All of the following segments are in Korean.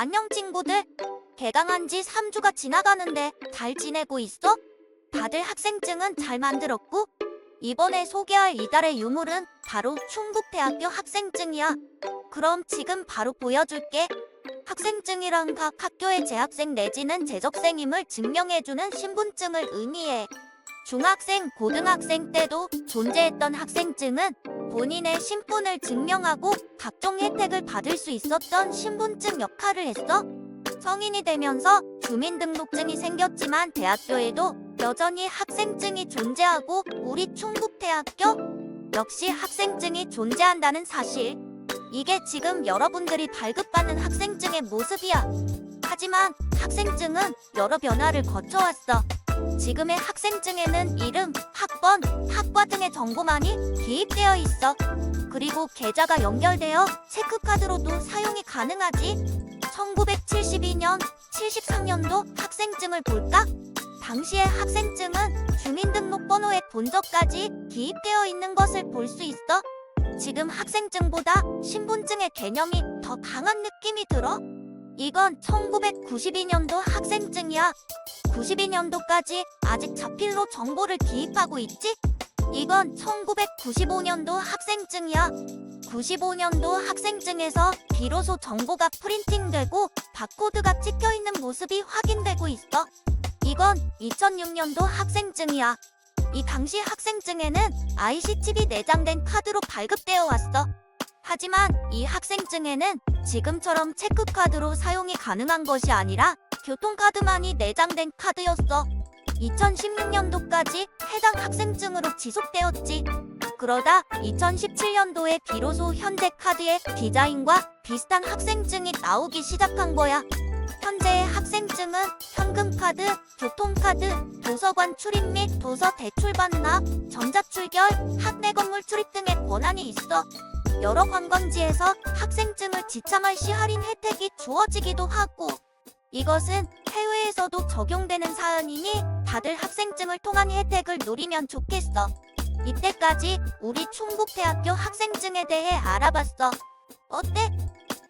안녕 친구들. 개강한 지 3주가 지나가는데 잘 지내고 있어? 다들 학생증은 잘 만들었고? 이번에 소개할 이달의 유물은 바로 충북대학교 학생증이야. 그럼 지금 바로 보여줄게. 학생증이란 각 학교의 재학생 내지는 재적생임을 증명해주는 신분증을 의미해. 중학생, 고등학생 때도 존재했던 학생증은 본인의 신분을 증명하고 각종 혜택을 받을 수 있었던 신분증 역할을 했어. 성인이 되면서 주민등록증이 생겼지만 대학교에도 여전히 학생증이 존재하고 우리 충북대학교 역시 학생증이 존재한다는 사실. 이게 지금 여러분들이 발급받는 학생증의 모습이야. 하지만 학생증은 여러 변화를 거쳐왔어. 지금의 학생증에는 이름, 학번, 학과 등의 정보만이 기입되어 있어. 그리고 계좌가 연결되어 체크카드로도 사용이 가능하지. 1972년, 73년도 학생증을 볼까? 당시의 학생증은 주민등록번호의 본적까지 기입되어 있는 것을 볼 수 있어. 지금 학생증보다 신분증의 개념이 더 강한 느낌이 들어. 이건 1992년도 학생증이야. 92년도까지 아직 자필로 정보를 기입하고 있지? 이건 1995년도 학생증이야. 95년도 학생증에서 비로소 정보가 프린팅되고 바코드가 찍혀 있는 모습이 확인되고 있어. 이건 2006년도 학생증이야. 이 당시 학생증에는 IC 칩이 내장된 카드로 발급되어 왔어. 하지만 이 학생증에는 지금처럼 체크카드로 사용이 가능한 것이 아니라 교통카드만이 내장된 카드였어. 2016년도까지 해당 학생증으로 지속되었지. 그러다 2017년도에 비로소 현재 카드의 디자인과 비슷한 학생증이 나오기 시작한 거야. 현재의 학생증은 현금카드, 교통카드, 도서관 출입 및 도서 대출 반납, 전자출결, 학내 건물 출입 등의 권한이 있어. 여러 관광지에서 학생증을 지참할 시 할인 혜택이 주어지기도 하고 이것은 해외에서도 적용되는 사안이니 다들 학생증을 통한 혜택을 누리면 좋겠어. 이때까지 우리 충북대학교 학생증에 대해 알아봤어. 어때?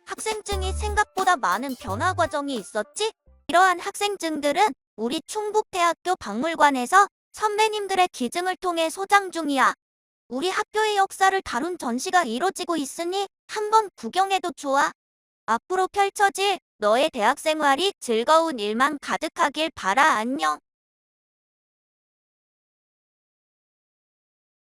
학생증이 생각보다 많은 변화 과정이 있었지? 이러한 학생증들은 우리 충북대학교 박물관에서 선배님들의 기증을 통해 소장 중이야. 우리 학교의 역사를 다룬 전시가 이뤄지고 있으니 한번 구경해도 좋아. 앞으로 펼쳐질 너의 대학 생활이 즐거운 일만 가득하길 바라 안녕.